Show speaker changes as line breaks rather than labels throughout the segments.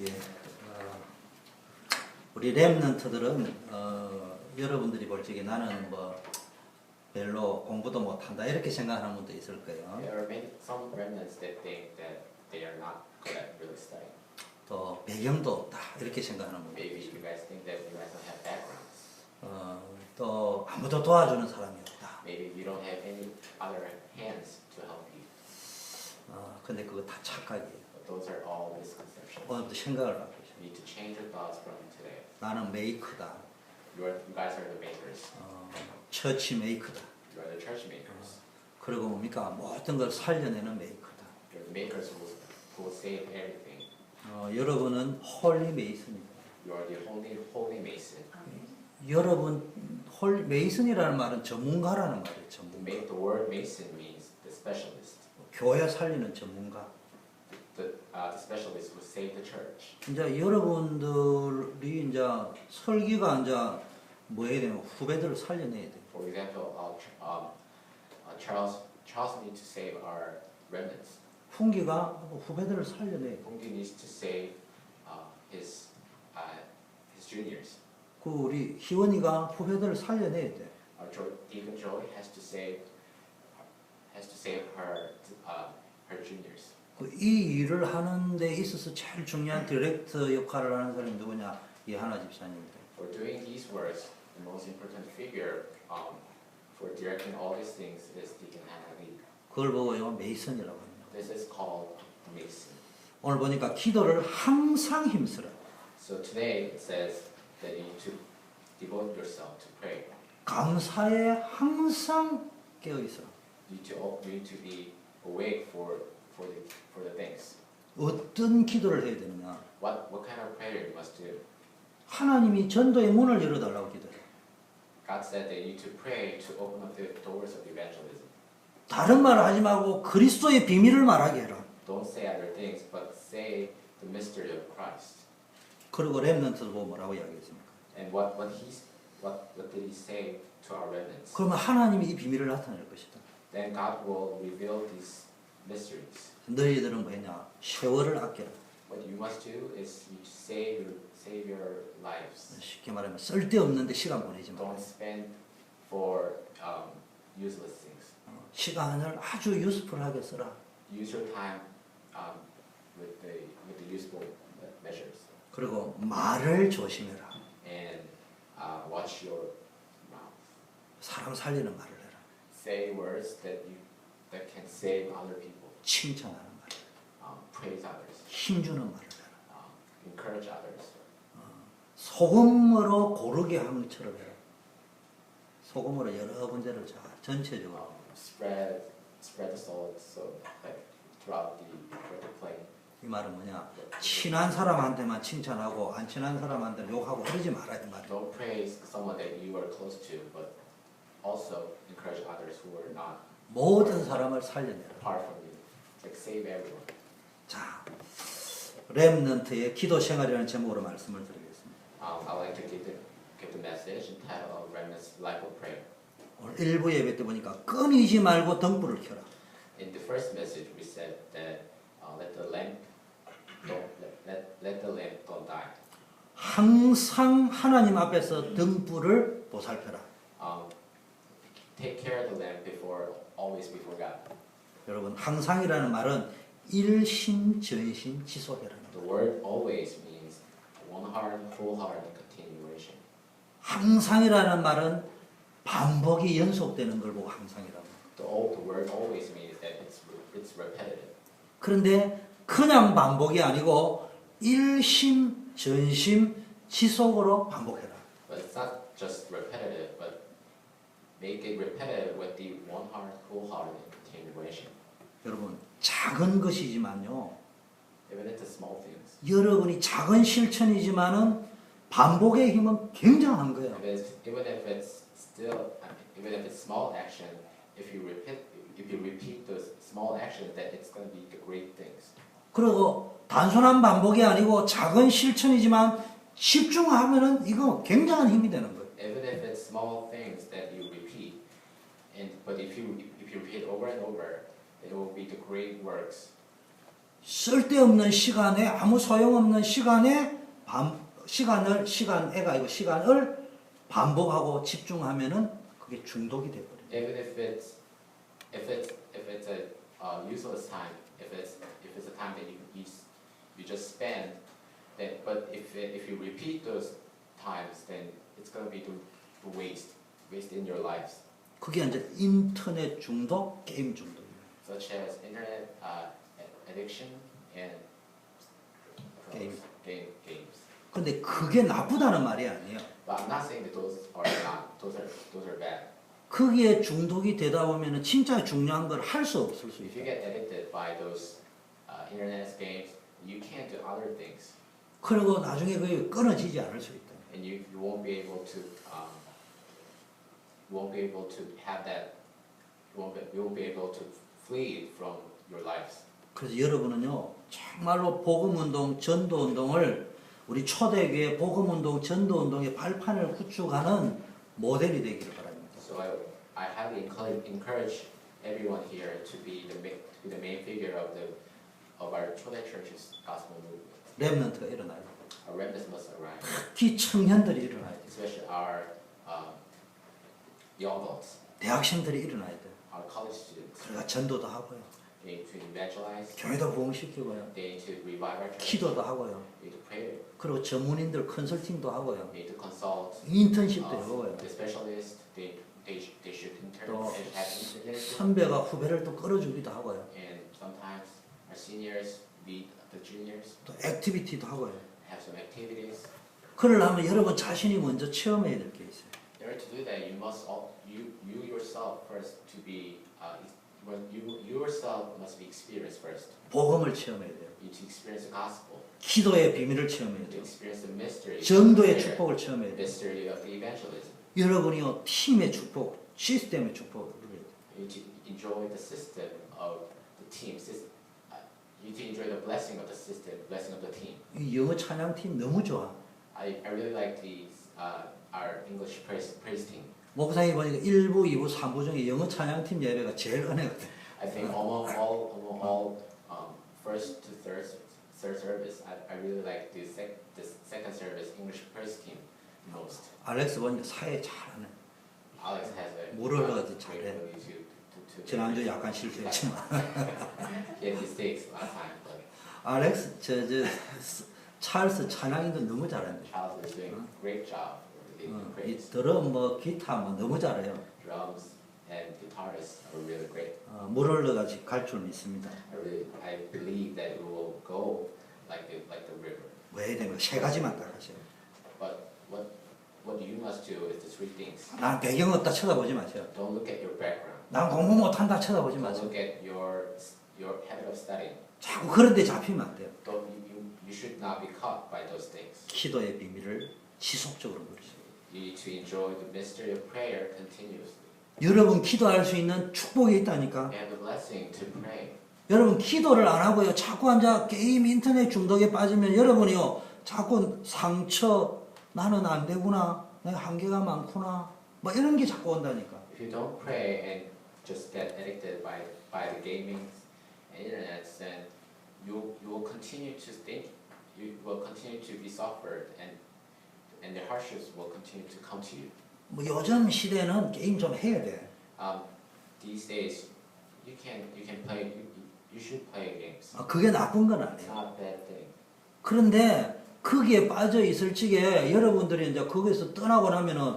예. 어, 우리 랩런트들은 어, 여러분들이 볼 적에 나는 뭐 별로 공부도 못한다 이렇게 생각하는 분도 있을 거예요. 또 배경도 없다 이렇게 생각하는 분도
backgrounds.
어, 또 아무도 도와주는 사람이 없다. 어, 근데 그거 다 착각이에요.
Those are all misconceptions.
오늘부터 생각을 바꾸죠.
You need to change your thoughts from today.
나는 메이커다.
You, are, you guys are the makers.
어, 처치 메이커다.
You are the church makers.
그리고 뭡니까 모든 걸 살려내는 메이커다.
You're the makers who will, who will save everything.
어, 여러분은 홀리 메이슨입니다.
You are the holy, holy mason.
여러분 홀 메이슨이라는 말은 전문가라는 말이에요. 전문가.
the word mason means the specialist.
교회 살리는 전문가.
The, uh, the specialist who save the church.
이제 여러분들이 이제 설기가 이제 뭐 해야 되면 후배들을 살려내야 돼.
For example, uh, um, uh, Charles Charles needs to save our remnants.
훈기가 후배들을 돼.
Hongki needs to save uh, his uh, his juniors.
그 우리 희원이가 후배들을 살려내야 돼.
Our jo- Deacon Joey has to save has to save her uh, her juniors.
그이 일을 하는 데 있어서 제일 중요한 디렉터 역할을 하는 사람이 누구냐? 이하나 집사님입니다.
For doing these works, the most important figure um, for directing all these things is Deacon Hannah Lee.
그걸 보고요 메이슨이라고 합니다.
This is called Mason.
오늘 보니까 기도를 항상 힘쓰라.
So today it says that you need to devote yourself to pray.
감사에 항상 깨어 있어라.
You need to, you need to be awake for, for, the, for the things.
어떤 기도를 해야 되느냐?
What, what kind of prayer you must do?
하나님이 전도의 문을 열어달라고 기도해.
God said that you need to pray to open up the doors of evangelism.
다른 말을 하지 말고 그리스도의 비밀을 말하게 해라.
Don't say other things, but say the mystery of Christ.
그리고 렘넌트도 뭐라고 이야기했습니까?
And what, what, he's, what, what did he say to our remnants?
그러면 하나님이 이 비밀을 나타낼 것이다.
Then God will reveal these mysteries.
너희들은 뭐냐? 세월을 아껴라.
What you must do is you save your, save your lives.
쉽게 말하면 쓸데없는데 시간 보내지 마.
Don't spend for um, useless things.
시간을 아주 유스풀하게 써라.
Use your time um, with the with the useful me- measures
그리고 말을 조심해라.
and uh, watch your mouth.
사람 살리는 말을 해라.
Say words that you that can save other people.
칭찬하는 말,
Um, praise others.
힘주는 말을 해라.
Um, encourage others.
소금으로 고르게 한 것처럼 해라. 소금으로 여러 군데를 자 전체적으로
Um, spread spread the salt so like throughout the throughout the plane.
이 말은 뭐냐? 친한 사람한테만 칭찬하고 안 친한 사람한테 욕하고 그러지 말아야 이 말이야.
Don't praise someone that you are close to, but also encourage others who are not
모든 사람을 살려내라.
apart from you. Like save everyone.
자, 렘넌트의 기도 생활이라는 제목으로 말씀을 드리겠습니다.
Um, I like to give the give the message entitled "Remnants Life of Prayer."
오늘 일부 예배 때 보니까 끊이지 말고 등불을 켜라.
In the first message, we said that uh, let the lamp don't let, let the lamp don't die.
항상 하나님 앞에서 등불을 보살펴라.
Um, take care of the lamp before always before God.
여러분 항상이라는 말은 일심 전심 지속이라는 거.
The word always means one heart, whole heart, continuation.
항상이라는 말은 반복이 연속되는 걸 보고 항상이라고.
The, the word always means that it's it's repetitive.
그런데 그냥 반복이 아니고 일심 전심 지속으로 반복해라.
But it's not just repetitive, make it repetitive with the one heart, whole heart, and continuation.
여러분 작은 것이지만요.
Even if it's small things.
여러분이 작은 실천이지만은 반복의 힘은 굉장한 거예요.
If it's, even if it's still, even if it's small action, if you repeat, if you repeat those small actions, then it's going to be great things.
그리고 단순한 반복이 아니고 작은 실천이지만 집중하면은 이거 굉장한 힘이 되는 거예요.
Even if it's small things that you repeat, and but if you if you repeat over and over, it will be the great works.
쓸데없는 시간에 아무 소용없는 시간에 반 시간을 시간 애가 아니고 시간을 반복하고 집중하면은 그게 중독이 돼 버려요.
Even if it's if it's if it's a uh, useless time, if it's if it's a time that you you, you just spend, then but if if you repeat those times, then it's gonna be to, to waste waste in your lives,
그게 이제 인터넷 중독, 게임 중독이에요.
such as internet uh, addiction and
Game.
game games.
근데 그게 나쁘다는 말이 아니에요.
But I'm not saying that those are not those are those are bad.
거기에 중독이 되다 보면은 진짜 중요한 걸 할 수 없을 수
If you
있어요.
get addicted by those uh, internet games, you can't do other things.
그리고 나중에 그게 끊어지지 않을 수 있다.
And you, you won't be able to um, you won't be able to have that you won't be, you won't be able to flee from your lives.
그래서 여러분은요 정말로 복음 운동, 전도 운동을 우리 초대교회 복음 운동, 전도 운동의 발판을 구축하는 모델이 되기를 바랍니다.
So I, I highly encourage, everyone here to be the main, to be the main figure of the of our Cho대 Church's gospel movement.
랩런트가 일어나요.
Must arise,
특히 청년들이 일어나야 돼요.
especially our um, young adults,
대학생들이 일어나야 돼요.
our college students.
그래가 전도도 하고요.
They need to evangelize.
교회도 부흥시키고요.
They need to revive our church.
기도도 하고요.
They need to pray.
그리고 전문인들 컨설팅도 하고요.
They need to consult.
인턴십도
uh,
해보고요.
the specialist, they, they, sh- they should intern
또
and have internship.
선배가 후배를 또 끌어주기도 하고요.
And sometimes our seniors lead the juniors,
또 액티비티도 하고요.
Have some activities.
그러려면 여러분 자신이 먼저 체험해야 될 게 있어요.
In order to do that, you must all, you, you yourself first to be, uh, you, you yourself must be experienced first.
복음을 체험해야 돼요.
You to experience the gospel,
기도의 비밀을 체험해야
to
돼요.
experience the mystery,
전도의 축복을 체험해야 돼요.
mystery of the evangelism.
여러분이요 팀의 축복, 시스템의 축복을 누려야 돼요.
You to enjoy the system of the team. sys- uh, You need to enjoy the blessing of the system, blessing of the team.
이 영어 찬양팀 너무 좋아.
I, I really like these uh, our English praise praise team.
목사님 보니까 1부, 2부, 3부 중에 영어 찬양팀 예배가 제일 은혜가 돼.
I think among all among all um, first to third third service, I, I really like the sec the second service English praise team most.
알렉스 보니까 사회 잘하네.
Alex has a
뭘 흘러가지
great
잘해.
ability to to to.
지난주 약간 실수했지만 알렉스 저 저 찰스 찬양인도 너무
the
어, 이. 드럼 뭐 기타 뭐 너무 잘해요.
Drums and guitarists are really great.
어, 물 흘러가지 갈줄 믿습니다.
I really I believe that it will go like the like the river.
왜 되면 세 가지만 딱 하세요.
But what what you must do is the three things.
난 배경 없다 쳐다보지 마세요.
Don't look at your background.
난 공부 못한다 쳐다보지 마세요.
look at your your habit of studying.
자꾸 그런 데 잡히면 안 돼요.
Don't you, you, should not be caught by those things.
기도의 비밀을 지속적으로 누리세요.
You need to enjoy the mystery of prayer continuously.
여러분 기도할 수 있는 축복이 있다니까.
Have the blessing to pray.
여러분 기도를 안 하고요. 자꾸 앉아 게임 인터넷 중독에 빠지면 여러분이요. 자꾸 상처 나는 안 되구나. 내가 한계가 많구나. 뭐 이런 게 자꾸 온다니까.
If you don't pray and just get addicted by by the gaming and internet, then you you will continue to think, you will continue to be suffered, and and the hardships will continue to come to you.
뭐 요즘 시대는 게임 좀 해야 돼.
Um, these days, you can you can play you, you should play games.
아, 그게 나쁜 건
It's
아니에요.
not a bad thing.
그런데 거기에 빠져 있을 적에 여러분들이 이제 거기서 떠나고 나면은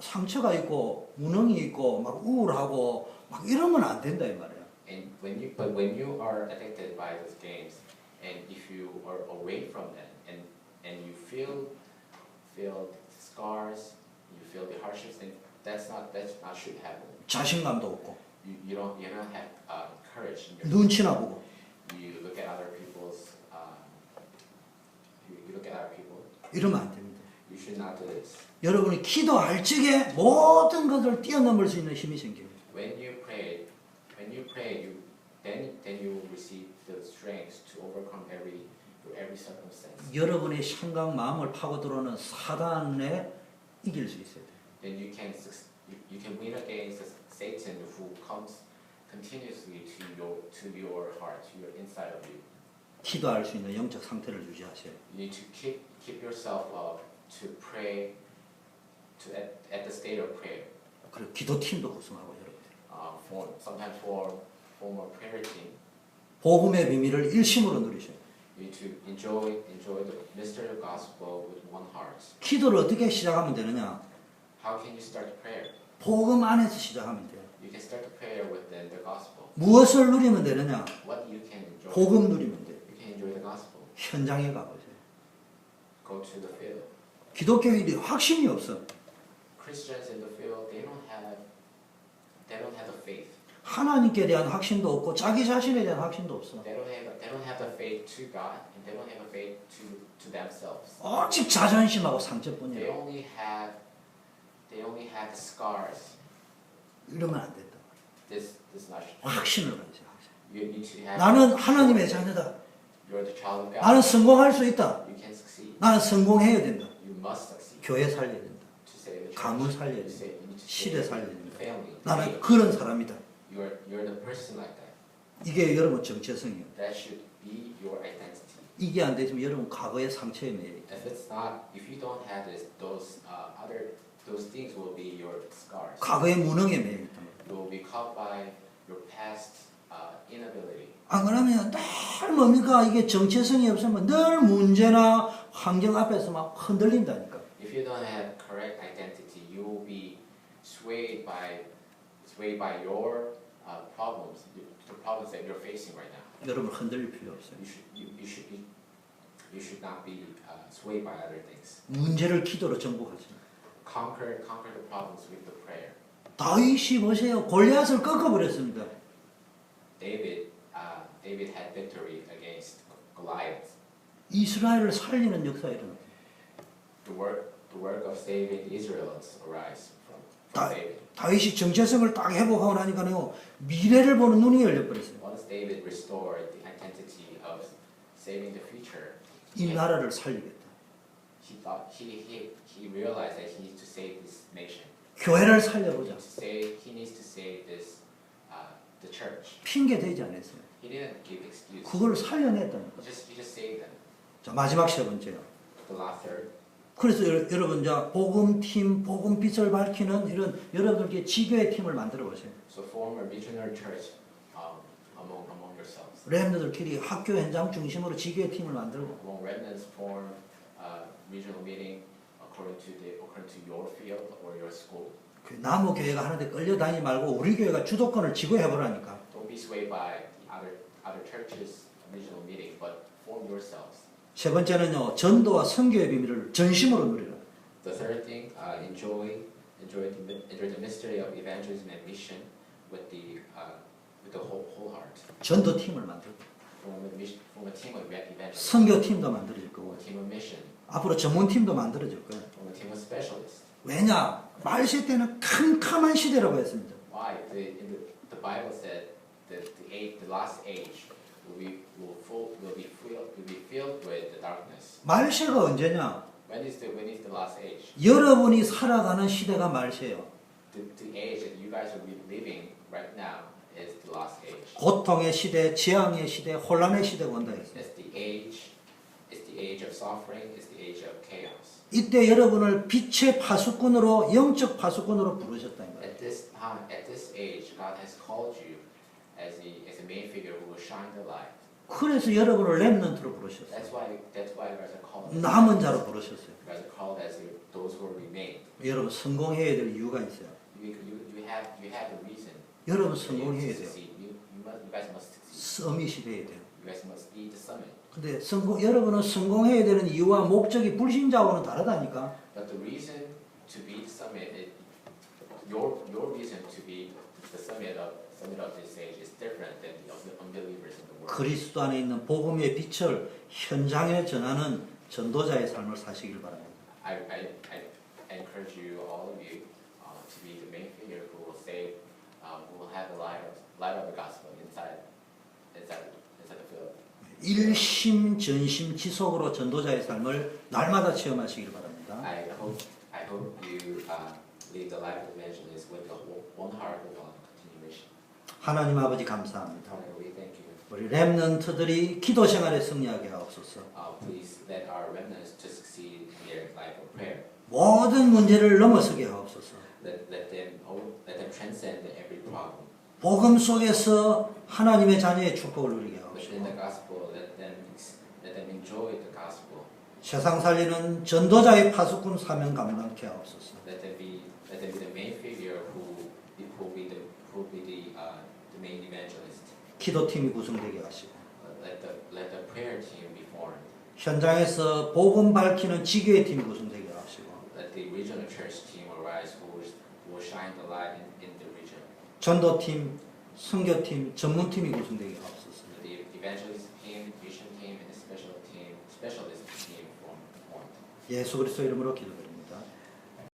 상처가 있고 무능이 있고 막 우울하고 막 이러면 안 된다 이 말이에요.
And when you but when you are addicted by those games, and if you are away from them, and and you feel feel scars, you feel the hardships, then that's not that's not should happen.
자신감도 없고
You, you don't you don't have uh, courage in your
눈치나 보고
you look at other people's um, you, you look at other people.
이러면 안 됩니다.
You should not do this.
여러분이 기도할 적에 모든 것을 뛰어넘을 수 있는 힘이 생깁니다.
When you pray, when you pray, you then then you receive the strength to overcome every every circumstance.
여러분의 생각 마음을 파고 들어오는 사단에 이길 수 있어야 돼요.
Then you can you, can win against Satan who comes continuously to your to your heart, to your inside of you.
기도할 수 있는 영적 상태를 유지하셔야 돼요.
You need to keep keep yourself up to pray to at, at the state of prayer.
그리고 기도팀도 구성하고 여러분.
Uh, for sometimes for form a prayer team,
복음의 비밀을 일심으로 누리셔야 돼요.
you to enjoy enjoy the mystery of gospel with one heart.
기도를 어떻게 시작하면 되느냐?
How can you start prayer?
복음 안에서 시작하면 돼요.
You can start prayer within the gospel.
무엇을 누리면 되느냐?
What you can enjoy.
복음 누리면 돼요.
You can enjoy the gospel.
현장에 가보세요.
Go to the field.
기독교인들이 확신이 없어.
Christians in the field, they don't have they don't have the faith.
하나님께 대한 확신도 없고 자기 자신에 대한 확신도 없어.
They don't have they don't have the faith to God and they don't have a faith to to themselves.
오직 자존심하고
They
상처뿐이야.
only have they only have the scars.
이러면 안 된다.
This this is not
확신을. 확신.
you need to have
나는 하나님의 자녀다.
you're the child of God.
나는 성공할 수 있다.
You can succeed.
나는 성공해야 된다.
You must succeed.
교회 살려야 된다. 가문 살려야 시대
save
살려야
family.
나는 그런 사람이다. 이게 여러분 정체성이에요. 이게 안 되면 여러분 과거의 상처에 매여 있다.
Uh.
과거의 무능에 매여 있다.
Uh.
안 그러면 늘 뭡니까 이게 정체성이 없으면 늘 문제나 환경 앞에서 막 흔들린다니까.
If you don't have correct identity, you will be swayed by, swayed by your uh, problems, the problems that you're facing right now.
여러분 흔들릴 필요 없어요.
You should, you, you should be, you should not be uh, swayed by other things.
문제를 기도로 정복하지.
Conquer, conquer the problems with the prayer.
다윗이 보세요. 골리앗을 꺾어버렸습니다.
David, uh, David had victory against Goliath.
이스라엘을 살리는 역사가 일어나.
The work, the work of saving the Israelites arise from,
다-
from David.
다윗이 정체성을 딱 회복하고 나니까요. 미래를 보는 눈이 열려버렸어요.
Once David restored the identity of saving the future,
이
he,
나라를 살리겠다.
he thought he, he, he realized that he needs to save this nation.
교회를
He
살려보자.
needs to save, he needs to save this, uh, the church.
핑계 대지 않았어요.
He didn't give excuse.
그걸 살려냈다니까.
He just, he just saved them.
자, 마지막 세 번째요.
The last third.
그래서 여- 여러분 자 복음 팀, 복음 빛을 밝히는 이런 여러분들께 지교의 팀을 만들어 보세요.
So form a regional church um, among, among yourselves.
렘너들끼리 학교 현장 중심으로 지교의 팀을 만들고
Among remnants form a regional meeting according to the according to your field or your school.
그 나무 교회가 하는데 끌려다니지 말고 우리 교회가 주도권을 쥐고 해보라니까.
Don't be swayed by the other other churches regional meeting, but form yourselves.
세 번째는요 전도와 선교의 비밀을 전심으로 누리라.
The third thing, uh, enjoy enjoy the enjoy the mystery of evangelism and mission with the uh, with the whole whole heart.
전도 팀을 만들고
Form a mission, form a team of evangelism,
선교 팀도 만들어질 거고
team of mission,
앞으로 전문 팀도 만들어질 거예요.
form a team of specialists.
왜냐 말세 때는 캄캄한 시대라고 했습니다.
Why? The, in the, the Bible said that the age, the last age be will full will be filled will be filled with the darkness.
말세가 언제냐?
When is the when is the last age?
여러분이 살아가는 시대가 말세예요.
The, the age that you guys be living right now is the last age.
고통의 시대, 재앙의 시대, 혼란의 시대가 온다 했어요.
It's the age. It's the age of suffering. It's the age of chaos.
이때 여러분을 빛의 파수꾼으로 영적 파수꾼으로 부르셨다는 거예요.
At this time, at this age, God has called you as the as a main figure who will shine the light.
그래서 여러분을 렘넌트로 부르셨어요.
That's why that's why you guys are called.
남은 자로 부르셨어요.
You guys are called as those who remain.
여러분 성공해야 될 이유가 있어요.
You, you, you have you have a reason.
여러분 성공해야 돼요.
You, you, must, you guys must succeed.
서밋이 돼야 돼요.
You guys must be the summit.
근데 성공 여러분은 성공해야 되는 이유와 목적이 불신자와는 다르다니까.
But the reason to be the summit, is, your your reason to be the summit of summit of this age is different than the unbelievers in the world.
그리스도 안에 있는 복음의 빛을 현장에 전하는 전도자의 삶을 사시길 바랍니다.
I, I, I encourage you, all of you, uh, to be the main figure who will save, um, who will have the light of light of the gospel inside inside inside the field.
일심 전심 지속으로 전도자의 삶을 날마다 체험하시길 바랍니다.
I hope I hope you uh, live the life of evangelist with the one heart one continuation.
하나님 아버지 감사합니다.
We thank you.
우리 렘넌트들이 기도 생활에 승리하게 하옵소서.
Uh, please let our remnants to succeed in their life of prayer.
모든 문제를 넘어서게 하옵소서.
Let, let them oh, let them transcend every problem.
복음 속에서 하나님의 자녀의 축복을 누리게
Within the
하옵소서.
gospel, let them let them enjoy the gospel.
세상 살리는 전도자의 파수꾼 사명 감당케 하옵소서.
Let them be the main figure who who be the who be the uh, the main evangelist.
기도팀이 구성되게 하시고
Uh, let the let the prayer team be formed.
현장에서 복음 밝히는 지교의 팀이 구성되게 하시고
Let the regional church team arise who will, who will shine the light in, in the region.
전도팀, 선교팀, 전문팀이 구성되게 하옵소서.
Let the evangelist team, mission team, and the special team specialist team form formed.
예수 그리스도 이름으로 기도드립니다.